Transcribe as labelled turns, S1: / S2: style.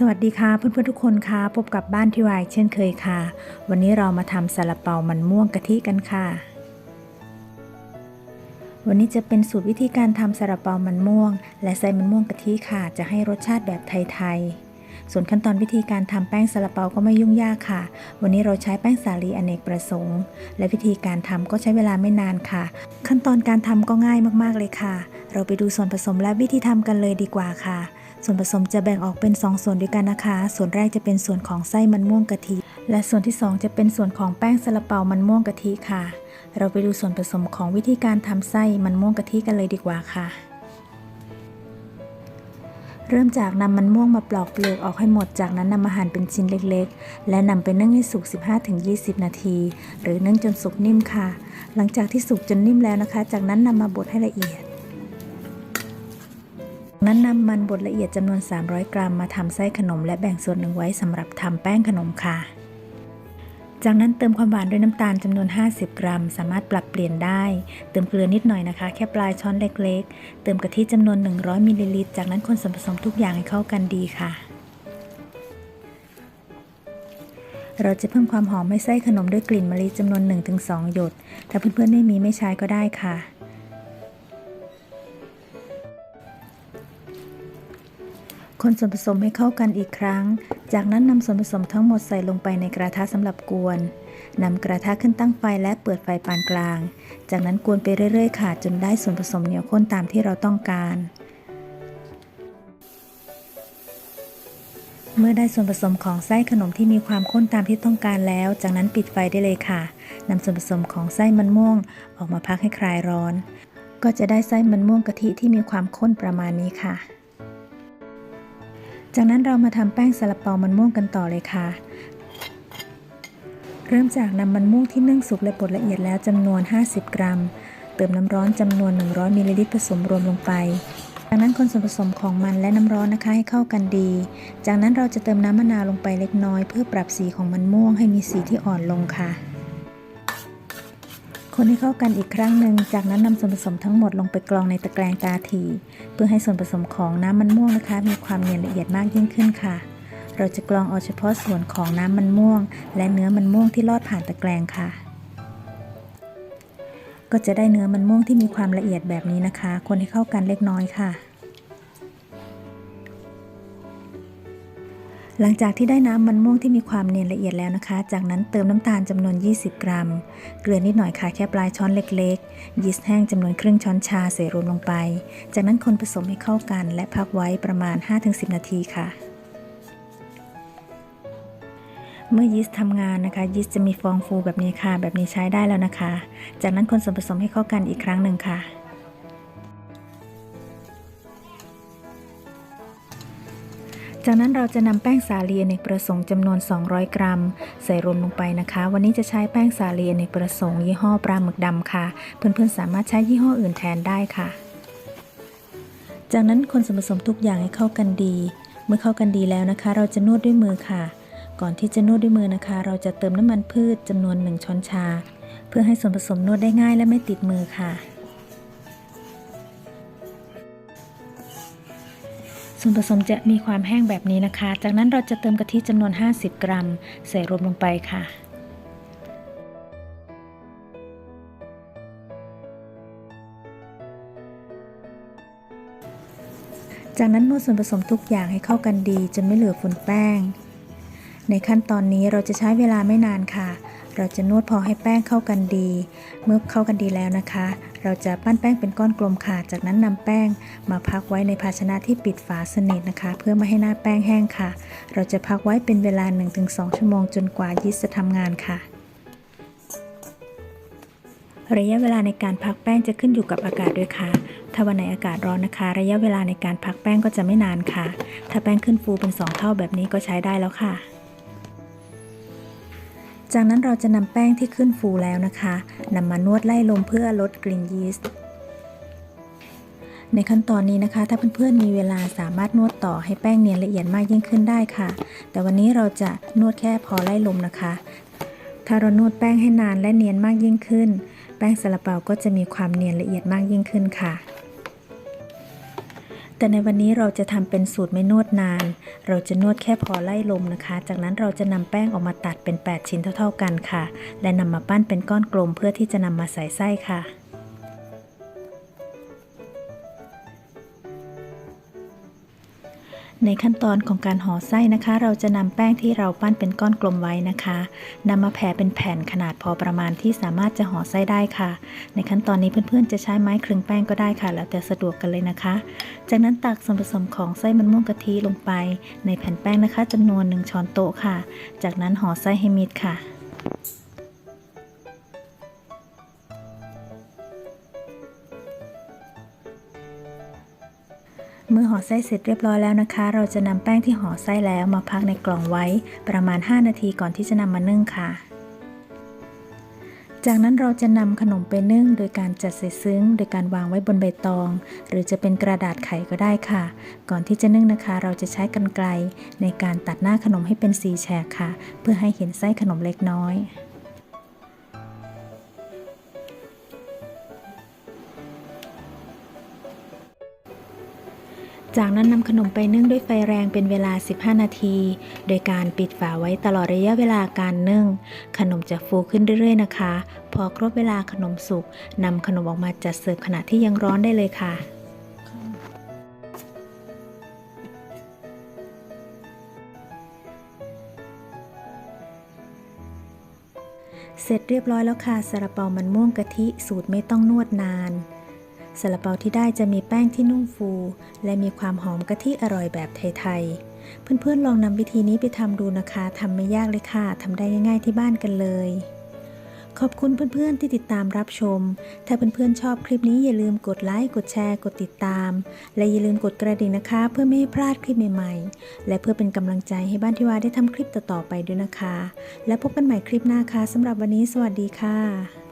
S1: สวัสดีค่ะเพื่อนๆทุกคนค่ะพบกับบ้านทีวายเช่นเคยค่ะ วันนี้เรามาทำซาลาเปามันม่วงกะทิกันค่ะ วันนี้จะเป็นสูตรวิธีการทำซาลาเปามันม่วง และใส่มันม่วงกะทิค่ะ จะให้รสชาติแบบไทยๆส่วนขั้นตอนวิธีการทำแป้งซาลาเปาก็ไม่ยุ่งยากค่ะ วันนี้เราใช้แป้งสาลีอเนกประสงค์ และวิธีการทำก็ใช้เวลาไม่นานค่ะ ขั้นตอนการทำก็ง่ายมากๆเลยค่ะ เราไปดูส่วนผสมและวิธีทำกันเลยดีกว่าค่ะ ส่วนผสมจะแบ่งออกเป็น 2 ส่วนด้วยกันนะคะ ส่วนแรกจะเป็นส่วนของไส้มันม่วงกะทิ และส่วนที่ 2 จะเป็นส่วนของแป้งซาลาเปามันม่วงกะทิค่ะ เราไปดูส่วนผสมของวิธีการทำไส้มันม่วงกะทิกันเลยดีกว่าค่ะ เริ่มจากนำมันม่วงมาปลอกเปลือกออกให้หมด จากนั้นนำมาหั่นเป็นชิ้นเล็กๆ และนำไปนึ่งให้สุก 15-20 นาที หรือนึ่งจนสุกนิ่มค่ะ หลังจากที่สุกจนนิ่มแล้วนะคะ จากนั้นนำมาบดให้ละเอียด นั้นนำมันบดละเอียดจำนวน 300 กรัมมาทำไส้ขนม และแบ่งส่วนหนึ่งไว้สำหรับทำแป้งขนมค่ะ จากนั้นเติมความหวานด้วยน้ำตาลจำนวน 50 กรัม สามารถปรับเปลี่ยนได้ เติมเกลือนิดหน่อยนะคะ แค่ปลายช้อนเล็ก ๆ เติมกะทิจำนวน 100มิลลิลิตรจากนั้นคนส่วนผสมทุกอย่างให้เข้ากันดีค่ะเราจะเพิ่มความหอมให้ไส้ขนมด้วยกลิ่นมะลิจำนวน 1-2 หยด ถ้าเพื่อนๆไม่มีไม่ใช้ก็ได้ค่ะ คนส่วนผสมให้เข้ากันอีกครั้ง จากนั้นนำส่วนผสมทั้งหมดใส่ลงไปในกระทะสำหรับกวนนำกระทะขึ้นตั้งไฟและเปิดไฟปานกลาง จากนั้นกวนไปเรื่อยๆ ค่ะ จนได้ส่วนผสมเหนียวข้นตามที่เราต้องการ เมื่อได้ส่วนผสมของไส้ขนมที่มีความข้นตามที่ต้องการแล้ว จากนั้นปิดไฟได้เลยค่ะนำส่วนผสมของไส้มันม่วง ออกมาพักให้คลายร้อน ก็จะได้ไส้มันม่วงกะทิที่มีความข้นประมาณนี้ค่ะ จากนั้นเรามาทำแป้งซาลาเปามันม่วงกันต่อเลยค่ะ เริ่มจากนำมันม่วงที่นึ่งสุกและบดละเอียดแล้วจำนวน 50 กรัม เติมน้ำร้อนจำนวน 100มิลลิลิตรผสมรวมลงไปจากนั้นคนส่วนผสมของมันและน้ำร้อนนะคะให้เข้ากันดี จากนั้นเราจะเติมน้ำมะนาวลงไปเล็กน้อย เพื่อปรับสีของมันม่วงให้มีสีที่อ่อนลงค่ะ คนให้เข้ากันอีกครั้งหนึ่ง จากนั้นนำส่วนผสมทั้งหมดลงไปกรองในตะแกรงตาถีเพื่อให้ส่วนผสมของน้ำมันม่วงนะคะ มีความเนียนละเอียดมากยิ่งขึ้นค่ะ เราจะกรองเอาเฉพาะส่วนของน้ำมันม่วง และเนื้อมันม่วงที่ลอดผ่านตะแกรงค่ะ ก็จะได้เนื้อมันม่วงที่มีความละเอียดแบบนี้นะคะ คนให้เข้ากันเล็กน้อยค่ะ หลังจากที่ได้น้ำมันม่วงที่มีความเนียนละเอียดแล้วนะคะ จากนั้นเติมน้ำตาลจำนวน 20 กรัม เกลือนิดหน่อยค่ะแค่ปลายช้อนเล็กๆ ยีสต์แห้งจำนวนครึ่งช้อนชาใส่รวมลงไป จากนั้นคนผสมให้เข้ากัน และพักไว้ประมาณ 5-10 นาทีค่ะเมื่อยีสต์ทำงานนะคะ ยีสต์จะมีฟองฟูแบบนี้ค่ะ แบบนี้ใช้ได้แล้วนะคะ จากนั้นคนส่วนผสมให้เข้ากันอีกครั้งหนึ่งค่ะ จากนั้นเราจะนำแป้งสาลีอเนกประสงค์จำนวน 200 กรัม ใส่รวมลงไปนะคะ วันนี้จะใช้แป้งสาลีอเนกประสงค์ยี่ห้อปลาหมึกดำค่ะ เพื่อนๆสามารถใช้ยี่ห้ออื่นแทนได้ค่ะ จากนั้นคนส่วนผสมทุกอย่างให้เข้ากันดี เมื่อเข้ากันดีแล้วนะคะ เราจะนวดด้วยมือค่ะ ก่อนที่จะนวดด้วยมือนะคะ เราจะเติมน้ำมันพืชจำนวน 1 ช้อนชา เพื่อให้ส่วนผสมนวดได้ง่ายและไม่ติดมือค่ะ ส่วนผสมจะมีความแห้งแบบนี้นะคะ จากนั้นเราจะเติมกะทิจำนวน 50 กรัม ใส่รวมลงไปค่ะ จากนั้นนวดส่วนผสมทุกอย่างให้เข้ากันดีจนไม่เหลือฝุ่นแป้ง ในขั้นตอนนี้เราจะใช้เวลาไม่นานค่ะ เราจะนวดพอให้แป้งเข้ากันดี เมื่อเข้ากันดีแล้วนะคะ เราจะปั้นแป้งเป็นก้อนกลมค่ะ จากนั้นนำแป้งมาพักไว้ในภาชนะที่ปิดฝาสนิทนะคะ เพื่อไม่ให้หน้าแป้งแห้งค่ะ เราจะพักไว้เป็นเวลา 1-2 ชั่วโมงจนกว่ายีสต์จะทำงานค่ะระยะเวลาในการพักแป้งจะขึ้นอยู่กับอากาศด้วยค่ะ ถ้าวันไหนอากาศร้อนนะคะ ระยะเวลาในการพักแป้งก็จะไม่นานค่ะ ถ้าแป้งขึ้นฟูเป็น 2 เท่าแบบนี้ก็ใช้ได้แล้วค่ะ จากนั้นเราจะนำแป้งที่ขึ้นฟูแล้วนะคะนำมานวดไล่ลมเพื่อลดกลิ่นยีสต์ในขั้นตอนนี้นะคะ ถ้าเพื่อนๆมีเวลาสามารถนวดต่อให้แป้งเนียนละเอียดมากยิ่งขึ้นได้ค่ะ แต่วันนี้เราจะนวดแค่พอไล่ลมนะคะ ถ้าเรานวดแป้งให้นานและเนียนมากยิ่งขึ้น แป้งซาลาเปาก็จะมีความเนียนละเอียดมากยิ่งขึ้นค่ะ แต่ในวันนี้เราจะทำเป็นสูตรไม่นวดนาน เราจะนวดแค่พอไล่ลมนะคะ จากนั้นเราจะนำแป้งออกมาตัดเป็น 8 ชิ้นเท่า ๆกันค่ะ และนำมาปั้นเป็นก้อนกลมเพื่อที่จะนำมาใส่ไส้ค่ะ ในขั้นตอนของการห่อไส้นะคะ เราจะนำแป้งที่เราปั้นเป็นก้อนกลมไว้นะคะนำมาแผ่เป็นแผ่นขนาดพอประมาณที่สามารถจะห่อไส้ได้ค่ะ ในขั้นตอนนี้เพื่อนๆ จะใช้ไม้คลึงแป้งก็ได้ค่ะ แล้วแต่สะดวกกันเลยนะคะ จากนั้นตักส่วนผสมของไส้มันม่วงกะทิลงไป ในแผ่นแป้งนะคะจำนวน 1 ช้อนโต๊ะค่ะ จากนั้นห่อไส้ให้มิดค่ะ เมื่อห่อไส้เสร็จเรียบร้อยแล้วนะคะ เราจะนำแป้งที่ห่อไส้แล้วมาพักในกล่องไว้ประมาณ 5 นาทีก่อนที่จะนำมานึ่งค่ะ จากนั้นเราจะนำขนมไปนึ่งโดยการจัดใส่ซึ้ง โดยการวางไว้บนใบตอง หรือจะเป็นกระดาษไขก็ได้ค่ะ ก่อนที่จะนึ่งนะคะ เราจะใช้กรรไกรในการตัดหน้าขนมให้เป็นสีแฉกค่ะ เพื่อให้เห็นไส้ขนมเล็กน้อย จากนั้นนำขนมไปนึ่งด้วยไฟแรงเป็นเวลา 15 นาที โดยการปิดฝาไว้ตลอดระยะเวลาการนึ่ง ขนมจะฟูขึ้นเรื่อยๆนะคะ พอครบเวลาขนมสุกนำขนมออกมาจัดเสิร์ฟขณะที่ยังร้อนได้เลยค่ะเสร็จเรียบร้อยแล้วค่ะซาลาเปามันม่วงกะทิสูตรไม่ต้องนวดนาน ซาลาเปาที่ได้จะมีแป้งที่นุ่มฟู และมีความหอมกะทิอร่อยแบบไทยๆ เพื่อนๆ ลองนำวิธีนี้ไปทำดูนะคะทำไม่ยากเลยค่ะทำได้ง่ายๆที่บ้านกันเลย ขอบคุณเพื่อนๆที่ติดตามรับชม ถ้าเพื่อนๆชอบคลิปนี้อย่าลืมกดไลค์ กดแชร์ กดติดตาม และอย่าลืมกดกระดิ่งนะคะ เพื่อไม่ให้พลาดคลิปใหม่ๆ และเพื่อเป็นกำลังใจให้บ้านทิวาได้ทำคลิปต่อๆไปด้วยนะคะ และพบกันใหม่คลิปหน้าค่ะสำหรับวันนี้ สวัสดีค่ะ